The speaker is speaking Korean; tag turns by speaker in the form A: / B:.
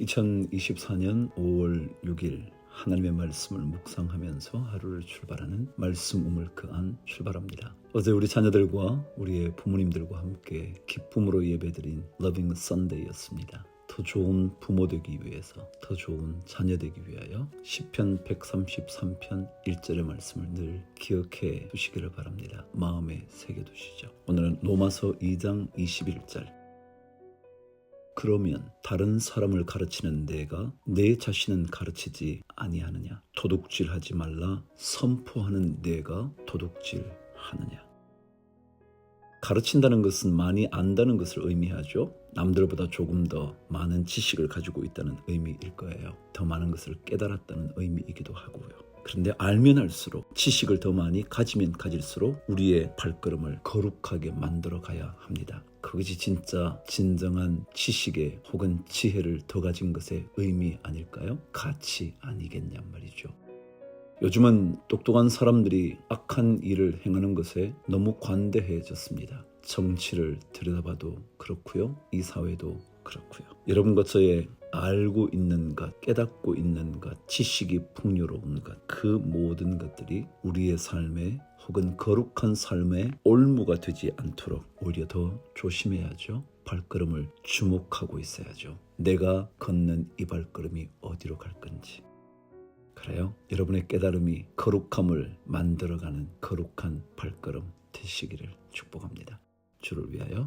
A: 2024년 5월 6일 하나님의 말씀을 묵상하면서 하루를 출발하는 말씀 우물크 안 출발합니다. 어제 우리 자녀들과 우리의 부모님들과 함께 기쁨으로 예배드린 러빙 선데이였습니다. 더 좋은 부모 되기 위해서, 더 좋은 자녀 되기 위하여 시편 133편 1절의 말씀을 늘 기억해 두시기를 바랍니다. 마음에 새겨 두시죠. 오늘은 로마서 2장 21절 그러면 다른 사람을 가르치는 내가 내 자신은 가르치지 아니하느냐 도둑질하지 말라 선포하는 내가 도둑질하느냐 가르친다는 것은 많이 안다는 것을 의미하죠. 남들보다 조금 더 많은 지식을 가지고 있다는 의미일 거예요. 더 많은 것을 깨달았다는 의미이기도 하고요. 그런데 알면 알수록 지식을 더 많이 가지면 가질수록 우리의 발걸음을 거룩하게 만들어 가야 합니다. 그것이 진짜 진정한 지식의 혹은 지혜를 더 가진 것의 의미 아닐까요? 가치 아니겠냔 말이죠. 요즘은 똑똑한 사람들이 악한 일을 행하는 것에 너무 관대해졌습니다. 정치를 들여다봐도 그렇고요. 이 사회도 그렇고요. 여러분과 저의 알고 있는 것, 깨닫고 있는 것, 지식이 풍요로운 것, 그 모든 것들이 우리의 삶에 혹은 거룩한 삶에 올무가 되지 않도록 오히려 더 조심해야죠. 발걸음을 주목하고 있어야죠. 내가 걷는 이 발걸음이 어디로 갈 건지. 그래요. 여러분의 깨달음이 거룩함을 만들어가는 거룩한 발걸음 되시기를 축복합니다. 주를 위하여.